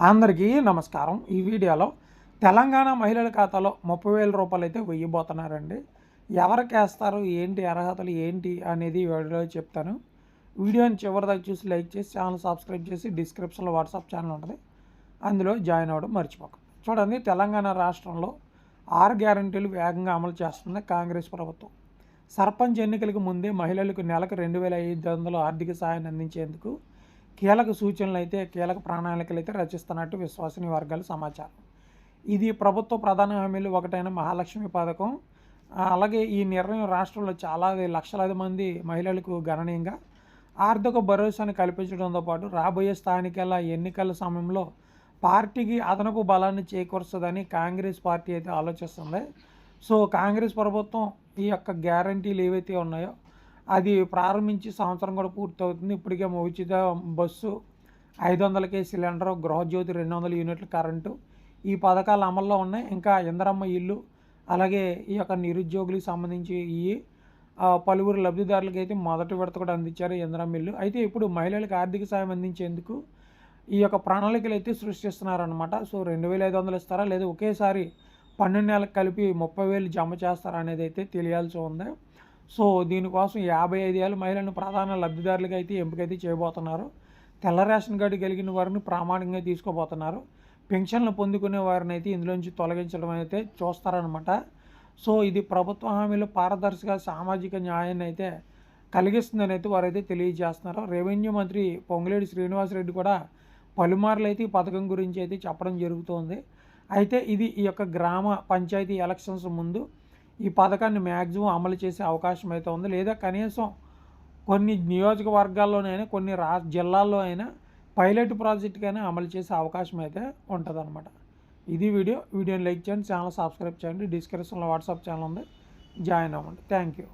అందరికీ నమస్కారం. ఈ వీడియోలో తెలంగాణ మహిళల ఖాతాలో ముప్పై వేల రూపాయలు అయితే వెయ్యబోతున్నారండి. ఎవరికి వేస్తారు ఏంటి అర్హతలు? ఏంటి అనేది వీడియోలో చెప్తాను. వీడియోని చివరిదాకా చూసి లైక్ చేసి ఛానల్ సబ్స్క్రైబ్ చేసి డిస్క్రిప్షన్లో వాట్సాప్ ఛానల్ ఉంటుంది. అందులో జాయిన్ అవ్వడం మర్చిపోకండి చూడండి తెలంగాణ రాష్ట్రంలో ఆరు గ్యారంటీలు వేగంగా అమలు చేస్తుంది కాంగ్రెస్ ప్రభుత్వం. సర్పంచ్ ఎన్నికలకు ముందే మహిళలకు నెలకు రెండు వేల ఐదు వందలు ఆర్థిక సహాయాన్ని అందించేందుకు కీలక సూచనలు అయితే కీలక ప్రణాళికలు అయితే రచిస్తున్నట్టు విశ్వసనీయ వర్గాల సమాచారం. ఇది ప్రభుత్వ ప్రధాన హామీలు ఒకటైన మహాలక్ష్మి పథకం. అలాగే ఈ నిర్ణయం రాష్ట్రంలో చాలా లక్షలాది మంది మహిళలకు గణనీయంగా ఆర్థిక భరోసాను కల్పించడంతో పాటు రాబోయే స్థానికల ఎన్నికల సమయంలో పార్టీకి అదనపు బలాన్ని చేకూరుస్తుందని కాంగ్రెస్ పార్టీ అయితే ఆలోచిస్తుంది. సో కాంగ్రెస్ ప్రభుత్వం ఈ యొక్క గ్యారంటీలు ఏవైతే ఉన్నాయో అది ప్రారంభించి సంవత్సరం కూడా పూర్తవుతుంది. ఇప్పటికే ఉచిత బస్సు ఐదు వందలకే సిలిండర్ గృహజ్యోతి రెండు వందల యూనిట్ల కరెంటు ఈ పథకాలు అమల్లో ఉన్నాయి. ఇంకా ఇందరమ్మ ఇల్లు అలాగే ఈ యొక్క నిరుద్యోగులకు సంబంధించి ఈ పలువురు లబ్ధిదారులకి అయితే మొదటి విడత కూడా అందించారు ఇందరమ్మ ఇల్లు. అయితే ఇప్పుడు మహిళలకు ఆర్థిక సాయం అందించేందుకు ఈ యొక్క ప్రణాళికలు అయితే సృష్టిస్తున్నారనమాట సో రెండు వేల ఐదు వందలు ఇస్తారా? లేదా ఒకేసారి పన్నెండు నెలలకు కలిపి ముప్పై వేలు జమ చేస్తారా అనేది అయితే తెలియాల్సి ఉంది. సో దీనికోసం యాభై ఐదు ఏళ్ళ మహిళలను ప్రధాన లబ్ధిదారులుగా అయితే ఎంపికైతే చేయబోతున్నారు. తెల్ల రేషన్ కార్డు కలిగిన వారిని ప్రామాణికంగా తీసుకోబోతున్నారు. పెన్షన్లు పొందుకునే వారిని అయితే ఇందులోంచి తొలగించడం అయితే చూస్తారనమాట సో ఇది ప్రభుత్వ హామీలు పారదర్శక సామాజిక న్యాయాన్ని అయితే కలిగిస్తుందని అయితే వారైతే తెలియజేస్తున్నారు. రెవెన్యూ మంత్రి పొంగులేడి శ్రీనివాసరెడ్డి కూడా పలుమార్లు అయితే ఈ పథకం గురించి అయితే చెప్పడం జరుగుతోంది. అయితే ఇది ఈ యొక్క గ్రామ పంచాయతీ ఎలక్షన్స్ ముందు ఈ పథకాన్ని మ్యాక్సిమం అమలు చేసే అవకాశం అయితే ఉంది. లేదా కనీసం కొన్ని నియోజకవర్గాల్లోనైనా కొన్ని రా జిల్లాల్లో అయినా పైలట్ ప్రాజెక్ట్కైనా అమలు చేసే అవకాశం అయితే ఉంటుందన్నమాట. ఇది వీడియో. వీడియోని లైక్ చేయండి ఛానల్ సబ్స్క్రైబ్ చేయండి. డిస్క్రిప్షన్లో వాట్సాప్ ఛానల్ ఉంది. జాయిన్ అవ్వండి. Thank you.